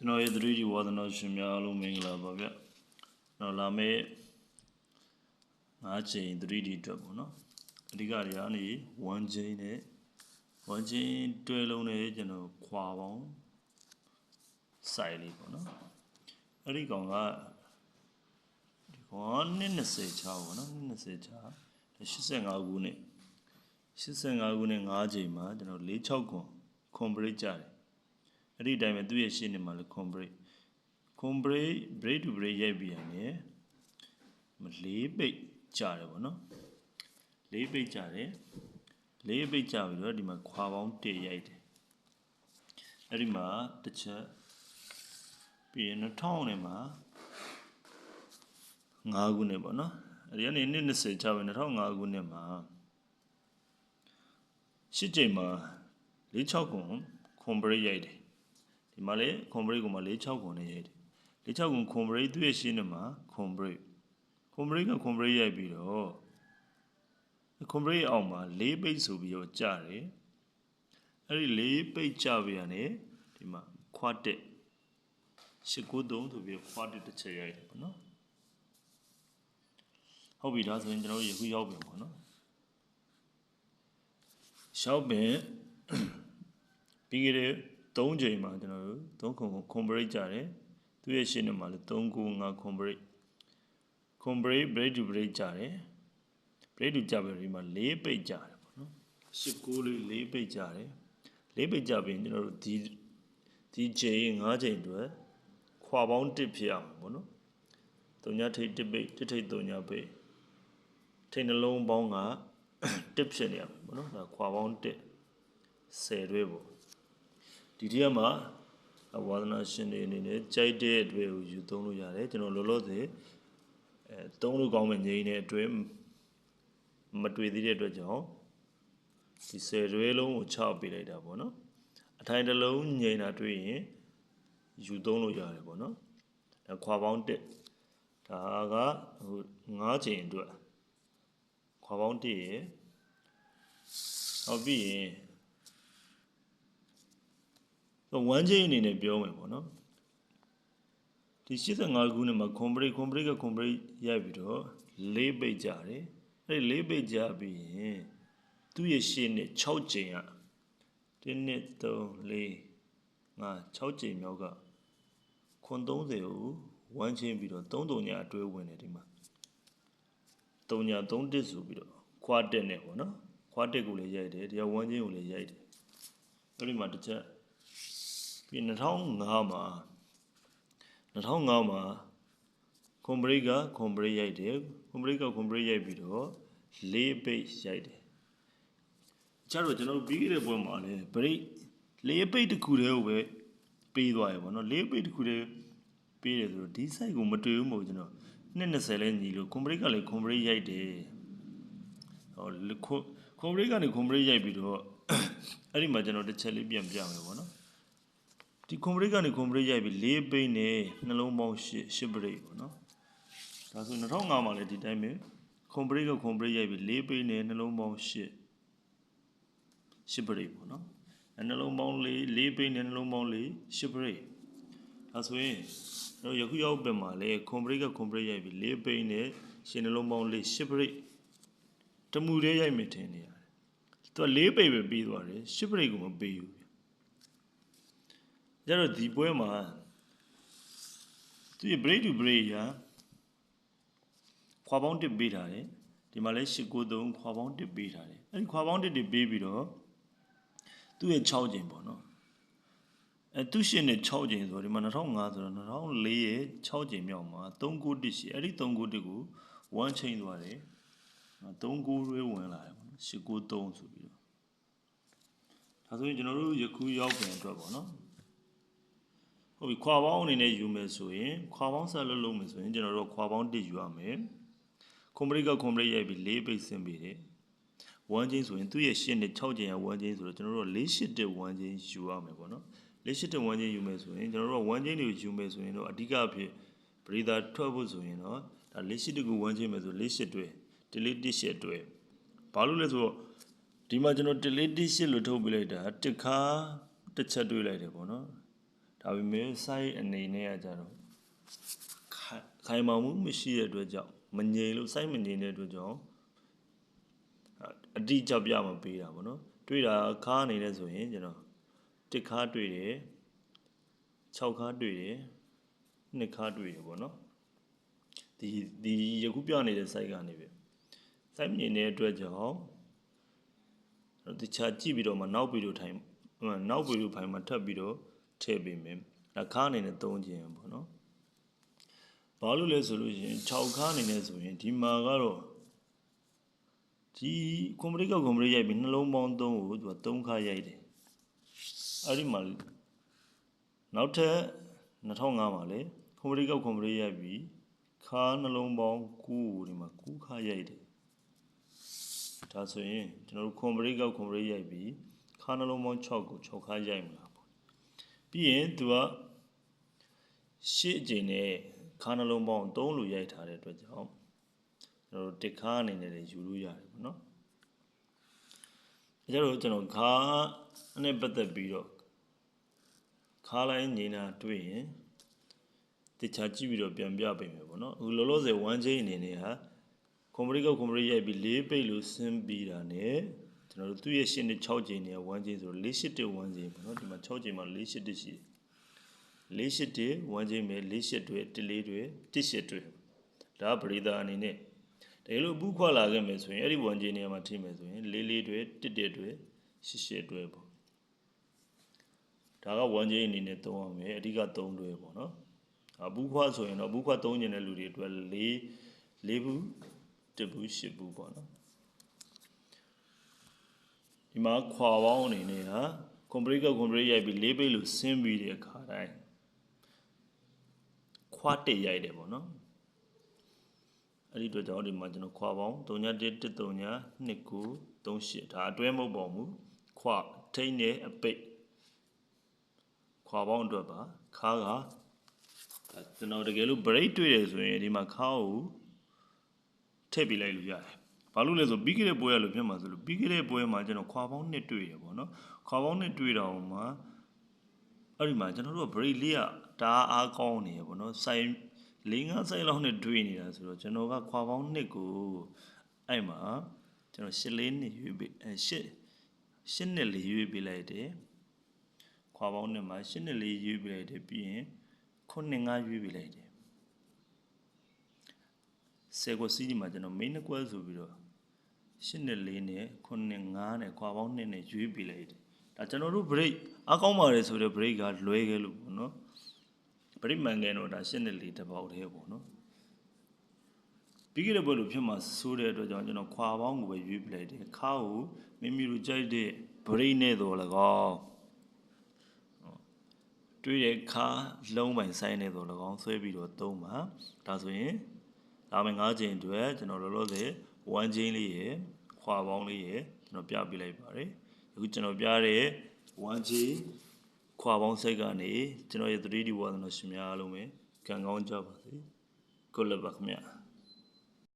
ကျွန်တော်ရဲ့ 3D ဝါသနာရှင်များအားလုံးမင်္ဂလာပါဗျ။တော့လာမယ့်၅ချိန် 3D အတွက်ပေါ့နော်။အဓိကတွေကနေ1ချိန်နဲ့1ချိန်တွဲလုံးနဲ့ကျွန်တော်ခွာပေါင်းစိုက်လေးပေါ့နော်။အဲ့ဒီကောင်ကဒီကောင်220ချာပေါ့နော်220ချာ85ခုနဲ့85ခုနဲ့5ချိန်မှာကျွန်တော်46ခွန် complete ကြတယ် အဲ့ဒီအတိုင်းပဲသူ့ရဲ့ရှင်းနေမှာလေ comprate comprate break to break ရိုက်ပြီးရတယ်မလေးပိတ်ကြတယ်ဗောနော်လေးပိတ်ကြတယ်လေးပိတ်ကြပြီးတော့ဒီမှာခွာပေါင်း1ရိုက်တယ်အဲ့ဒီမှာတစ်ချက်ပြီးရင်2000နဲ့မှာ5ခုနဲ့ဗောနော်အဲ့ဒီကနေ20ချပဲ2005ခုနဲ့မှာ8ချိန်မှာ46ခု comprate ရိုက်တယ် ဒီမှာလေခွန်ဘရိတ်ကိုမှ46ခွန်နဲ့ရိုက်တယ်46ခွန်ခွန်ဘရိတ်သူ့ရဲ့ရှင်းနေမှာခွန်ဘရိတ်ခွန်ဘရိတ်ကခွန်ဘရိတ်ရိုက်ပြီးတော့ခွန်ဘရိတ်အောင်မှာ၄ပိတ်ဆိုပြီးတော့ကြားတယ်အဲ့ဒီ၄ပိတ်ကြပြရနေဒီမှာခွာတက်893ဆိုပြီးခွာတက်တစ်ချက်ရိုက်တယ်ပေါ့နော်ဟုတ်ပြီဒါဆိုရင်ကျွန်တော်တို့ယခုရောက်ပြီပေါ့နော်ရောက်ပြီပြီးကြတဲ့ 3ချိန်မှာကျွန်တော်တို့3ခု complete ကြတယ်သူရဲ့ရှင်းနေမှာလေ3ခု5 complete complete break to break ကြတယ် break to ကြပြီဒီမှာ4ပိတ်ကြတယ်ပေါ့နော်8ကိုလေး4ပိတ်ကြတယ်4ပိတ်ကြပြီးကျွန်တော်တို့ဒီဒီချိန်5ချိန်အတွက်ခွာပေါင်း1ဖြစ်အောင်ပေါ့နော်တုံညာထိတ်1ပိတ်1ထိတ်တုံညာပိတ်ထိတ်နှလုံးပေါင်းက1ဖြစ်နေရမှာပေါ့နော်ဒါခွာပေါင်း1 10တွဲပေါ့ ဒီတည်းမှာဝါသနာရှင်တွေအနေနဲ့ကြိုက်တဲ့အတွဲကိုယူသုံးလို့ရတယ်ကျွန်တော်လောလောဆယ်အဲသုံးလို့ကောင်းမဲ့ငိမ့်တဲ့အတွဲမတွေ့သေးတဲ့အတွက်ကြောင့်ဒီဆယ်တွဲလုံးကိုချပေးလိုက်တာပေါ့နော်အထိုင်တစ်လုံးငိမ့်တာတွေ့ရင်ယူသုံးလို့ရတယ်ပေါ့နော်ဒါခွာပေါင်းတက်ဒါကဟို9ချိန်အတွက်ခွာပေါင်းတက်ရယ်ဟုတ်ပြီရင် ဝမ်းချင်းအနေနဲ့ပြောမယ်ပေါ့နော်ဒီ85ခုနဲ့မှာ complete complete က complete ရိုက်ပြီးတော့၄ပိတ်ကြတယ်အဲ့ဒီ၄ပိတ်ကြပြီးရင်သူ့ရဲ့ရှေ့နဲ့6ချိန်อ่ะ1 2 3 4 5 6ချိန်မြောက်ကခွန်30ကိုဝမ်းချင်းပြီးတော့3တုံညာအတွဲဝင်တယ်ဒီမှာ3ညာ3တစ်ဆိုပြီးတော့ခွာတက်နဲ့ပေါ့နော်ခွာတက်ကိုလည်းရိုက်တယ်တရားဝမ်းချင်းကိုလည်းရိုက်တယ်အဲ့ဒီမှာတစ်ချက် ပြီး2005မှာ2005မှာကွန်ဘရိတ်ကကွန်ဘရိတ်ရိုက်တယ်ကွန်ဘရိတ်ကကွန်ဘရိတ်ရိုက်ပြီးတော့လေးပိတ်ရိုက်တယ်ကျတော့ကျွန်တော်ပြီးခဲ့တဲ့ပွဲမှာလည်းဘရိတ်လေးပိတ်တစ်ခုတည်းကိုပဲပေးသွားရပါတော့လေးပိတ်တစ်ခုတည်းပေးတယ်ဆိုတော့ဒီ site ကိုမတွေ့ဘူးမဟုတ်ကျွန်တော်220လဲညီလို့ကွန်ဘရိတ်ကလည်းကွန်ဘရိတ်ရိုက်တယ်ဟောကွန်ဘရိတ်ကနေကွန်ဘရိတ်ရိုက်ပြီးတော့အဲ့ဒီမှာကျွန်တော်တစ်ချက်လေးပြန်ပြမယ်ပေါ့နော် ဒီကွန်ဘရိတ်ကနေကွန်ဘရိတ်ရိုက်ပြီး၄ပိန်းနဲ့နှလုံးပေါင်း၈၈ပရိတ်ပေါ့နော်ဒါဆို2005မှာလည်းဒီတိုင်းပဲကွန်ဘရိတ်ကကွန်ဘရိတ်ရိုက်ပြီး၄ပိန်းနဲ့နှလုံးပေါင်း၈၈ပရိတ်ပေါ့နော်အဲနှလုံးပေါင်း၄၄ပိန်းနဲ့နှလုံးပေါင်း၄၈ပရိတ်ဒါဆိုရင်တော့ယခုရောက်ပြန်မှာလေကွန်ဘရိတ်ကကွန်ဘရိတ်ရိုက်ပြီး၄ပိန်းနဲ့ရှင်နှလုံးပေါင်း၄၈ပရိတ်တမူတည်းရိုက်မယ်ထင်နေရတယ်သူက၄ပိတ်ပဲပြီးသွားတယ်၈ပရိတ်ကိုမပြီးဘူး ကျတော့ဒီပွဲမှာသူ break to break ရာခွာပေါင်းတစ်ပေးထားတယ်ဒီမှာလည်း893ခွာပေါင်းတစ်ပေးထားတယ်အဲဒီခွာပေါင်းတစ်တွေပေးပြီးတော့သူ့ရဲ့6ကျင်ပေါ့နော်အဲသူရှင်နဲ့6ကျင်ဆိုတော့ဒီမှာ2005ဆိုတော့2004ရဲ့6ကျင်မြောက်မှာ391ရှိအဲ့ဒီ391ကို1 chain သွားတယ်39ရွေးဝင်လာတယ်ပေါ့နော်893ဆိုပြီးတော့ဒါဆိုရင်ကျွန်တော်တို့ယခုရောက်ပြန်အတွက်ပေါ့နော် ဟုတ်ပြီခွာပေါင်းအနေနဲ့ယူမယ်ဆိုရင်ခွာပေါင်းဆက်လုပ်လုပ်မယ်ဆိုရင်ကျွန်တော်တို့ခွာပေါင်းတစ်ယူရမယ်ကွန်ပလီကကွန်ပလီရိုက်ပြီး၄ပိတ်ဆင်းပေးတယ်ဝမ်းချင်းဆိုရင်သူ့ရဲ့ရှင်းနဲ့6ချင်းရဝမ်းချင်းဆိုတော့ကျွန်တော်တို့၄၈တက်ဝမ်းချင်းယူရမယ်ပေါ့နော်၄၈တက်ဝမ်းချင်းယူမယ်ဆိုရင်ကျွန်တော်တို့ဝမ်းချင်းတွေကိုယူမယ်ဆိုရင်တော့အဓိကအဖြစ်ပရိသာထွက်ဖို့ဆိုရင်တော့ဒါ၄၈တက်ကိုဝမ်းချင်းမယ်ဆို၄၈တွဲတလေးတစ်ရှက်တွဲဘာလို့လဲဆိုတော့ဒီမှာကျွန်တော်တလေးတစ်ရှက်လို့ထုတ်ပြလိုက်တာတစ်ခါတစ်ချက်တွေးလိုက်တယ်ပေါ့နော် ဒါပေမဲ့ site အနေနဲ့ကကြတော့ခိုင်ခိုင်မာမှုမရှိတဲ့အတွက်ကြောင့်မငြိမ်လို့ site မငြိမ်တဲ့အတွက်ကြောင့်အတိအကျပြမပေးတာပေါ့နော်တွေ့တာခါအနေနဲ့ဆိုရင်ကျွန်တော်တစ်ခါတွေ့တယ်6ခါတွေ့တယ်နှစ်ခါတွေ့တယ်ပေါ့နော်ဒီဒီယခုပြနေတဲ့ site ကနေပြီ site မြင်တဲ့အတွက်ကြောင့်တခြားကြည့်ပြီးတော့မှနောက်ဗီဒီယိုထိုင်နောက်ဗီဒီယိုဖိုင်မှာထပ်ပြီးတော့ ထည့်ပေးမယ်အခါအနေနဲ့သုံးခြင်းပေါ့နော်ဘာလို့လဲဆိုလို့ရှိရင်6ခါအနေနဲ့ဆိုရင်ဒီမှာကတော့ဒီကွန်ပလီကကွန်ပလီရိုက်ပြီးနှလုံးပေါင်း3ကိုသူက3ခါရိုက်တယ်အဲ့ဒီမှာနောက်ထပ်2005မှာလေကွန်ပလီကကွန်ပလီရိုက်ပြီးခါနှလုံးပေါင်း9ကိုဒီမှာ9ခါရိုက်တယ်ဒါဆိုရင်ကျွန်တော်တို့ကွန်ပလီကကွန်ပလီရိုက်ပြီးခါနှလုံးပေါင်း6ကို6ခါရိုက်မှာပေါ့ ပြီးရင်သူကရှေ့အချိန်နဲ့ခါနှလုံးပေါင်း3လို့ရိုက်ထားတဲ့အတွက်ကြောင့်ကျွန်တော်တို့တစ်ခါအနေနဲ့လည်းယူလို့ရတယ်ပေါ့နော်အဲကြတော့ကျွန်တော်ခါနဲ့ပတ်သက်ပြီးတော့ခါလိုက်ငိနေတာတွေ့ရင်တခြားကြည့်ပြီးတော့ပြန်ပြပေးမယ်ပေါ့နော်အခုလောလောဆယ်1 chain အနေနဲ့ဟာကွန်ပလီကကွန်ပလီရိုက်ပြီး၄ပိတ်လို့ဆင်းပြီးတာ ਨੇ ကျွန်တော်တို့သူ့ရဲ့ရှင်းနဲ့6ချိန်နဲ့1ချိန်ဆိုတော့4 8တက်1ချိန်ပေါ့နော်ဒီမှာ6ချိန်မှာ4 8တက်ရှိတယ်4 8တက်1ချိန်ပဲ4 8တွေ1 4တွေ1 8တွေဒါပရိသအနေနဲ့တကယ်လို့ဘူးခွာလာခဲ့မယ်ဆိုရင်အဲ့ဒီ1ချိန်နေရာမှာထိမယ်ဆိုရင်4 4တွေ1 1တွေ8 8တွေပေါ့ဒါက1ချိန်အနေနဲ့သုံးအောင်မယ်အဓိက3တွေပေါ့နော်အဘူးခွာဆိုရင်တော့ဘူးခွာ3ချိန်တဲ့လူတွေအတွက်4 4ဘူး1ဘူး8ဘူးပေါ့နော် ဒီမှာခွာပေါင်းအနေနဲ့ဟာကွန်ပလီကကွန်ပလီရိုက်ပြီး၄ပိတ်လို့ဆင်းပြီးတဲ့အခါတိုင်းခွာတက်ရိုက်တယ်ပေါ့နော်အဲ့ဒီအတွက်ကြောင့်ဒီမှာကျွန်တော်ခွာပေါင်း3ည1 1 3ည2 9 3 8ဒါအတွဲမဟုတ်ပါဘူးခွာထိန်းနဲ့အပိတ်ခွာပေါင်းအတွက်ပါခါကကျွန်တော်တကယ်လို့ break တွေ့တယ်ဆိုရင်ဒီမှာခါကိုထည့်ပြလိုက်လို့ရတယ် ဘာလို့လဲဆိုပြီးခဲ့တဲ့ပွဲရလို့ဖြစ်မှာဆိုလို့ပြီးခဲ့တဲ့ပွဲမှာကျွန်တော်ခွာပေါင်းနှစ်တွေ့ရပေါ့နော်ခွာပေါင်းနှစ်တွေ့တော့မှာအဲ့ဒီမှာကျွန်တော်တို့က break လေးကတအားအားကောင်းနေရပေါ့နော်ဆိုင်၄၅ဆိုင်လောက်နဲ့တွေ့နေတာဆိုတော့ကျွန်တော်ကခွာပေါင်းနှစ်ကိုအဲ့မှာကျွန်တော်ရှစ်လေးနှစ်ရွေးပေးအဲရှစ်ရှစ်နှစ်လေးရွေးပေးလိုက်တယ်ခွာပေါင်းနှစ်မှာရှစ်နှစ်လေးရွေးပေးလိုက်တယ်ပြီးရင်ခုနှစ်ငါးရွေးပေးလိုက်တယ်ဆယ်ကိုစီးဒီမှာကျွန်တော် main ကွဲဆိုပြီးတော့ ရှစ်နှစ်လေးနဲ့ခုနှစ်ငါးနဲ့ခွာပေါင်းနှစ်နဲ့ရွေးပေးလိုက်တယ်ဒါကျွန်တော်တို့ break အကောင်းပါတယ်ဆိုတဲ့ break ကလွဲခဲ့လို့ပေါ့နော် break မှန်ကန်တော့ဒါရှစ်နှစ်လေးတစ်ပေါက်တည်းပေါ့နော်ပြီးခဲ့တဲ့ဘက်လိုဖြစ်မှာဆိုးတဲ့အတွက်ကြောင့်ကျွန်တော်ခွာပေါင်းကိုပဲရွေးပြလိုက်တယ်ခါကိုမိမိတို့ကြိုက်တဲ့ break နဲ့တော့လကောင်းတွေ့တဲ့ခါလုံးပိုင်ဆိုင်နေတော့လကောင်းဆွဲပြီးတော့သုံးပါဒါဆိုရင်ဒါမှ၅ချိန်အတွက်ကျွန်တော်လောလောဆယ် 1ချိန်လေးရယ်ခွာပေါင်းလေးရယ်ကျွန်တော်ပြပြလိုက်ပါတယ်အခုကျွန်တော်ပြတဲ့1ချိန်ခွာပေါင်းစိတ်ကနေကျွန်တော်ရဲ့ 3D ဝါသနာရှင်များအားလုံးပဲကံကောင်းကြပါစေ good luck ပါခင်ဗျာ